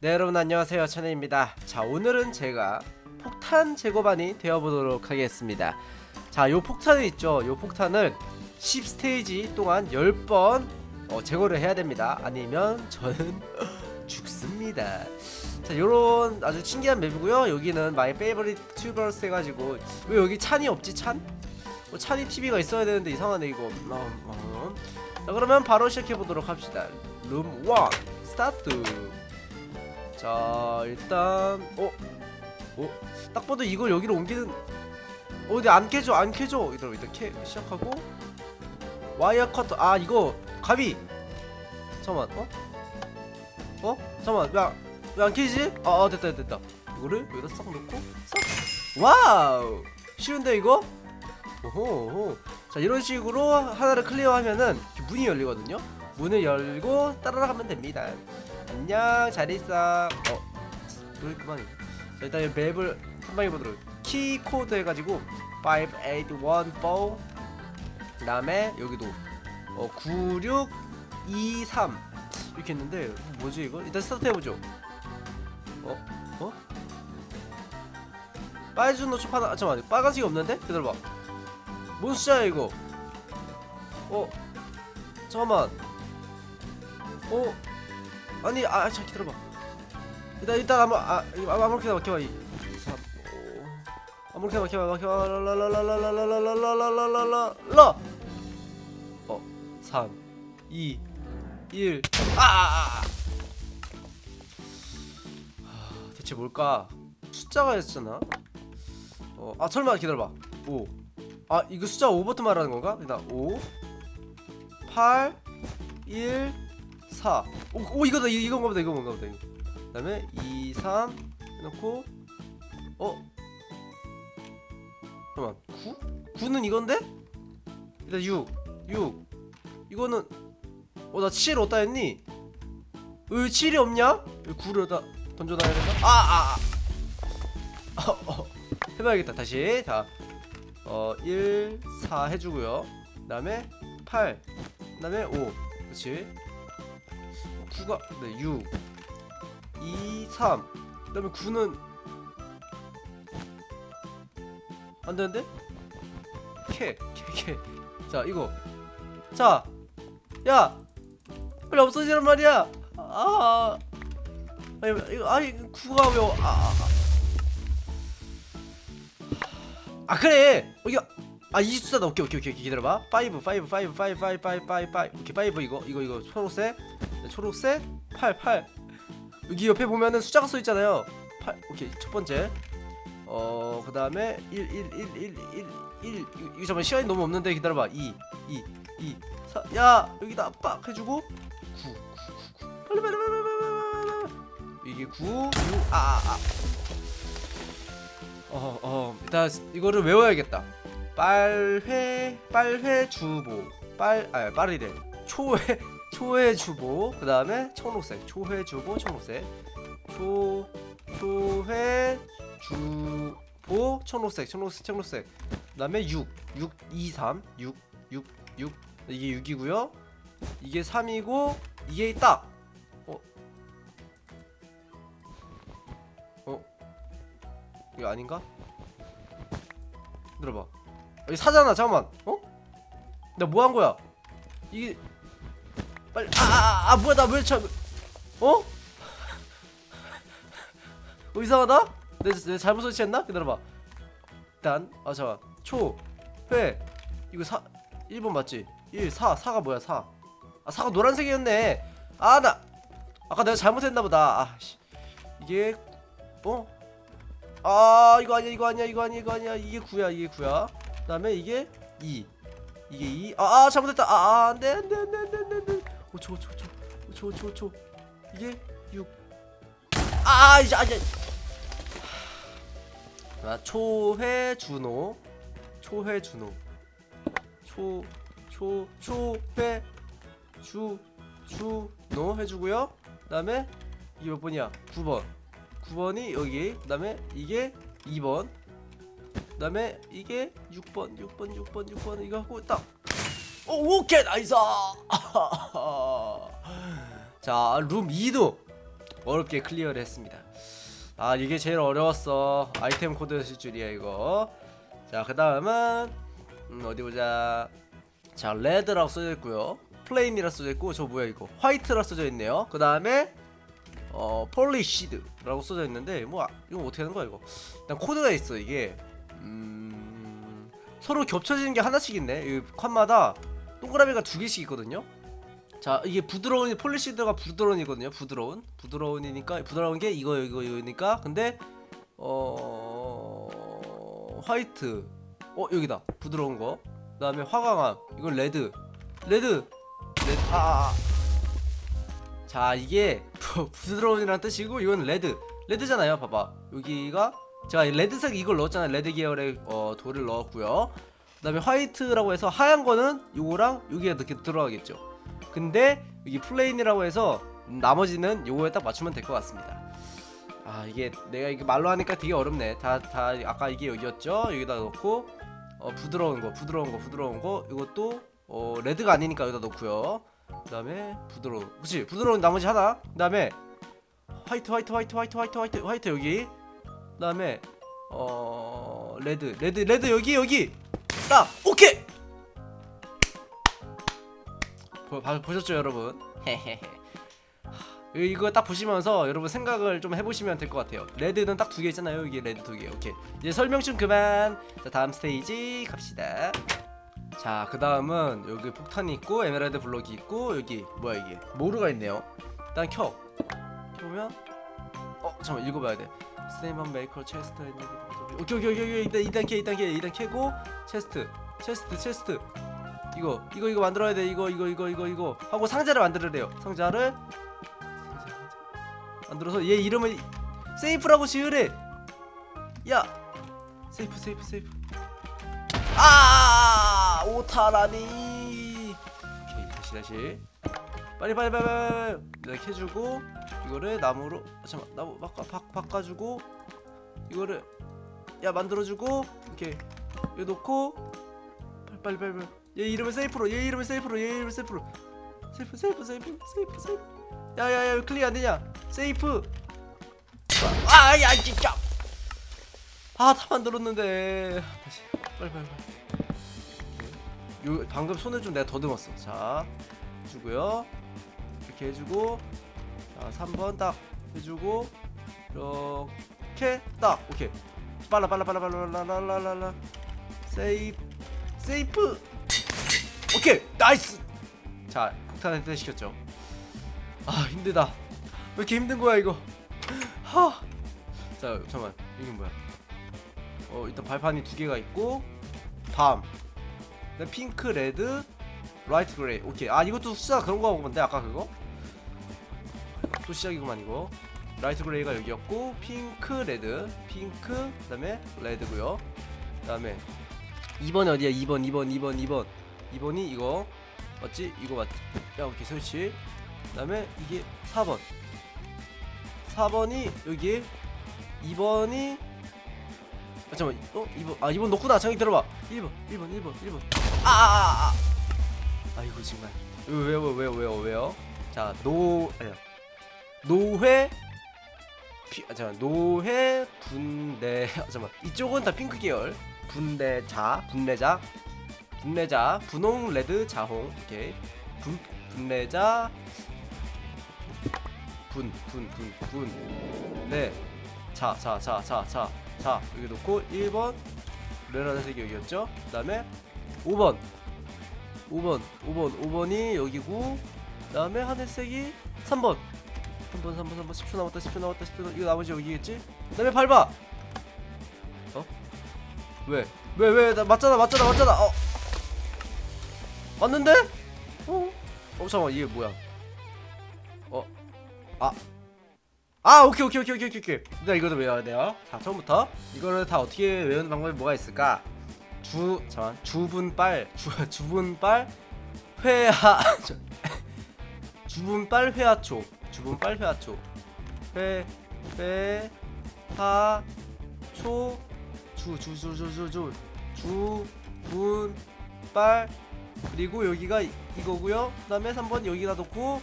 네 여러분 안녕하세요. 천혜입니다. 자 오늘은 제가 폭탄 제거반이 되어보도록 하겠습니다. 자 요 폭탄이 있죠. 요 폭탄을 10스테이지 동안 10번 어, 제거를 해야 됩니다. 아니면 저는 죽습니다. 자 요런 아주 신기한 맵이고요. 여기는 마이 페이버릿 튜버스 해가지고 왜 여기 찬이 없지 찬? 뭐 찬이 TV가 있어야 되는데 이상하네 이거. 음, 음. 자 그러면 바로 시작해보도록 합시다. 룸 1 스타트 자 일단 어? 어? 딱 봐도 이걸 여기로 옮기는 어 근데 안 캐줘 안 캐줘 이대로 일단 캐 시작하고 와이어 커터 아 이거 가비 잠깐만 어? 어? 잠깐만 왜왜 안 캐지? 아, 아 됐다 됐다 이거를 여기다 싹 놓고 싹 와우 쉬운데 이거? 오호 오호 자 이런 식으로 하나를 클리어하면은 문이 열리거든요 문을 열고 따라가면 됩니다 안녕 잘 있어. 어 노래 그만해. 자 일단 이 맵을 한번 해보도록. 키 코드 해가지고 5814 그 다음에 여기도. 어 9623 이렇게 했는데 뭐지 이거? 일단 스타트 해보죠. 어? 어? 빨준 노초 하나 아, 잠깐만 빨간색이 없는데? 기다려봐. 뭔 숫자야 이거? 어 잠깐만. 어 아니 아 잠깐 기다려봐 일단 일단 아무 아 아무렇게나 막혀봐 이3 5 아무렇게나 막혀봐 막혀봐 라라라라라라라라라라라라라 어3 2 1 아, 아, 아. 하, 대체 뭘까 숫자가 있었잖아 어아 설마 기다려봐 5 아 이거 숫자 5버튼 말하는 건가? 일단 5 8 1 4 오, 오 이거다 이- 이건가 보다 이건가 보다 이거 그 다음에 2 3 해놓고 어? 잠깐만 9? 9는 이건데? 일단 6 6 이거는 어 나 7 어디다 했니? 왜 7이 없냐? 왜 9를 다 던져놔야 되나? 아! 아! 아. 어, 어. 해봐야겠다 다시 자 어, 1, 4 해주고요. 그 다음에 8, 그 다음에 5, 그렇지? 9가 네 6, 2, 3. 그다음에 9는 안 되는데? 캐, 캐, 캐. 자 이거. 자, 야, 빨리 없어지란 말이야. 아, 아니 이거 아니 9가 왜? 아, 아, 아. 아 그래 어, 이거 아이 숫자다 오케이 오케이 오케이 기다려봐 5 5 5 5 5 5 5 5 5 오케이 5 이거 이거 이거 초록색 네, 초록색 8 8 여기 옆에 보면은 숫자가 써 있잖아요. 8 오케이 첫 번째. 어 그 다음에 1 1 1 1 1 1 이거, 잠깐 시간이 너무 없는데 기다려봐. 2 2 2 4, 야 여기다 빡 해주고 9 9 9 9 빨리 빨리 빨리 빨리 빨리 이게 9 6 아, 아. 어, 어, 일단 이거를 외워야겠다. 빨회, 빨회 주보, 빨, 아, 빨이래. 초회, 초회 주보. 그 다음에 청록색, 초회 주보, 청록색. 초, 초회 주보, 청록색, 청록색, 청록색. 그 다음에 6, 6, 2, 3, 6, 6, 6. 이게 6이고요. 이게 3이고 이게 딱. 어, 어, 이거 아닌가? 들어봐. 여기 사잖아. 잠깐만. 어? 내가 뭐한 거야? 이게 빨리 아, 아, 아 뭐야 나 왜 참 어? 어 이상하다? 내, 내 잘못 설치했나? 기다려봐. 일단 아 잠깐 초회 이거 사 1번 맞지? 1 4 4가 뭐야 4? 아 4가 노란색이었네. 아 나 아까 내가 잘못했나 보다. 아 씨. 이게 어? 아 이거 아니야 이거 아니야 이거 아니야 이거 아니야 이게 9야 이게 9야 그 다음에 이게 2 이게 2 아, 아 잘못했다 아, 아 안돼 안돼 안돼 안돼 안돼 안돼 5초 5초 5초 5초 5초 이게 6 아 이제 아니 아 초회 준호. 초회 준호. 초 초 초회 주 주노 해주고요. 그 다음에 이게 몇 번이야? 9번. 9번이 여기. 그 다음에 이게 2번. 그 다음에 이게 6번 6번 6번 6번 이거 하고 딱 오, 오케이 나이스. 자룸 2도 어렵게 클리어를 했습니다. 아 이게 제일 어려웠어. 아이템 코드였을 줄이야 이거. 자 그 다음은 음, 어디 보자. 자 레드라고 써져 있고요. 플레인이라 써져 있고 저 뭐야 이거. 화이트라 써져 있네요. 그 다음에 어 폴리시드라고 써져 있는데 뭐 아, 이거 어떻게 하는 거야 이거? 일단 코드가 있어 이게. 음 서로 겹쳐지는 게 하나씩 있네. 이 칸마다 동그라미가 두 개씩 있거든요. 자 이게 부드러운 폴리시드가 부드러운이거든요. 부드러운. 부드러운이니까 부드러운 게 이거 이거 이거니까. 근데 어 화이트. 어 여기다. 부드러운 거. 그다음에 화강암. 이건 레드. 레드. 레드 아, 아, 아. 자 이게 부- 부드러운이라는 뜻이고 이건 레드. 레드잖아요. 봐봐. 여기가 제가 이 레드색 이걸 넣었잖아요. 레드 계열의 어, 돌을 넣었고요 그 다음에 화이트라고 해서 하얀 거는 요거랑 여기에 이렇게 들어가겠죠. 근데 여기 플레인이라고 해서 나머지는 요거에 딱 맞추면 될 것 같습니다. 아 이게 내가 이게 말로 하니까 되게 어렵네. 다 다 아까 이게 여기였죠? 여기다 넣고 어 부드러운 거 부드러운 거 부드러운 거. 이것도 어 레드가 아니니까 여기다 넣고요. 그 다음에 부드러운 그치? 부드러운 나머지 하나. 그 다음에 화이트 화이트 화이트 화이트 화이트 화이트 화이트 여기. 그 다음에 어 레드 레드 레드 여기 여기 딱 오케이. 보, 봐- 보셨죠 여러분? 헤헤헤. 하, 이거 딱 보시면서 여러분 생각을 좀 해보시면 될 것 같아요. 레드는 딱 두 개 있잖아요. 여기 레드 두 개. 오케이. 이제 설명 좀 그만. 자 다음 스테이지 갑시다. 자 그 다음은 여기 폭탄이 있고 에메랄드 블록이 있고 여기 뭐야 이게? 모루가 있네요. 일단 켜. 켜보면 어 잠깐 읽어봐야 돼. 스테이먼 메이커 체스트 오케이 오케이 오케이 오케이. 일단 일단 캐 일단 캐. 일단 캐고 체스트. 체스트 체스트. 이거 이거 이거 만들어야 돼. 이거 이거 이거 이거 이거. 하고 상자를 만들어래요. 상자를. 상자, 상자. 만들어서 얘 이름을 세이프라고 지으래. 야. 세이프 세이프 세이프. 아! 오타라니. 오케이 다시 다시. 빨리 빨리 빨리 빨리 이렇게 해주고 이거를 나무로 아, 잠깐 나무 바꿔 바, 바꿔주고 이거를 야 만들어주고 이렇게. 여기 놓고. 빨리 빨리 빨리. 얘 이름을 세이프로 얘 이름을 세이프로 얘 이름을 세이프로. 세이프 세이프 세이프 세이프 세이프. 야야야 왜 클릭 안 되냐? 세이프. 아야 진짜 아다 만들었는데. 다시. 빨리 빨리 빨리. 요 방금 손을 좀 내가 더듬었어. 자 해주고요. 이렇게 해주고. 자 3번 딱 해주고. 이렇게 딱 오케이 빨라 빨라 빨라 빨라 빨라 빨라 빨라 세이 세이프. 오케이 나이스. 자 폭탄 해제 시켰죠. 아 힘들다. 왜 이렇게 힘든 거야 이거? 하자 잠깐만 이게 뭐야? 어 일단 발판이 두 개가 있고 밤 핑크 레드 라이트 그레이. 오케이. 아 이것도 수작 그런 거 보면 데 아까 그거? 또 시작이구만 이거. 라이트 그레이가 여기였고 핑크 레드. 핑크 그 다음에 레드고요. 그 다음에 2번이 어디야? 2번 2번 2번 2번. 2번이 이거 맞지? 이거 맞지 야 오케이 설치. 그 다음에 이게 4번. 4번이 여기 2번이 아 잠깐만 어? 2번 아 2번 넣구나 장이 들어봐 1번 1번 1번 1번. 아아아 아, 아, 이고 정말. 이거 왜요 왜요 왜요 왜요? 자 노 아니야. 노회 피, 아, 잠깐 노회 분대 아, 잠깐 이쪽은 다 핑크 계열. 분대자 분내자 분내자 분홍 레드 자홍. 오케이 분 분내자 분 분 분분네자자자자자자. 여기 놓고 1번. 레라색이 여기였죠? 그 다음에 5번. 5번 5번 5번이 여기고 그 다음에 하늘색이 3번 3번 3번 3번. 10초 남았다 10초 남았다 10초 남았다 이거 나머지 여기겠지? 그 다음에 밟아. 어? 왜? 왜 왜? 나 맞잖아 맞잖아 맞잖아. 어. 맞는데? 어? 어 잠깐만 이게 뭐야? 어? 아. 아 오케이 오케이 오케이 오케이 오케이 일단 이거도 외워야 돼요. 자 처음부터. 이거를 다 어떻게 외우는 방법이 뭐가 있을까? 주 잠깐 주분빨. 주 주분빨 회하 저- 주분빨 회화초 주분빨 회화초. 회회하초 주 주 주 주 주 주분빨. 그리고 여기가 이- 이거고요. 그 다음에 3번 여기다 놓고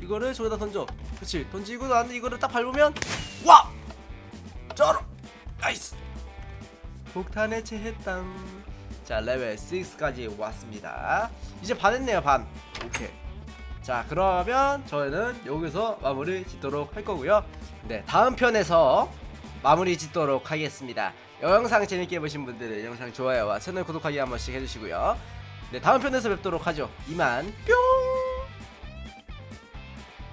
이거를 저기다 던져. 그렇지 던지고 난 이거를 딱 밟으면 와! 쩔어! 나이스! 폭탄 해체했당 자 레벨 6까지 왔습니다. 이제 반 했네요 반. 오케이 자 그러면 저희는 여기서 마무리 짓도록 할 거고요. 네 다음 편에서 마무리 짓도록 하겠습니다. 이 영상 재밌게 보신 분들은 영상 좋아요와 채널 구독하기 한 번씩 해주시고요. 네 다음 편에서 뵙도록 하죠. 이만 뿅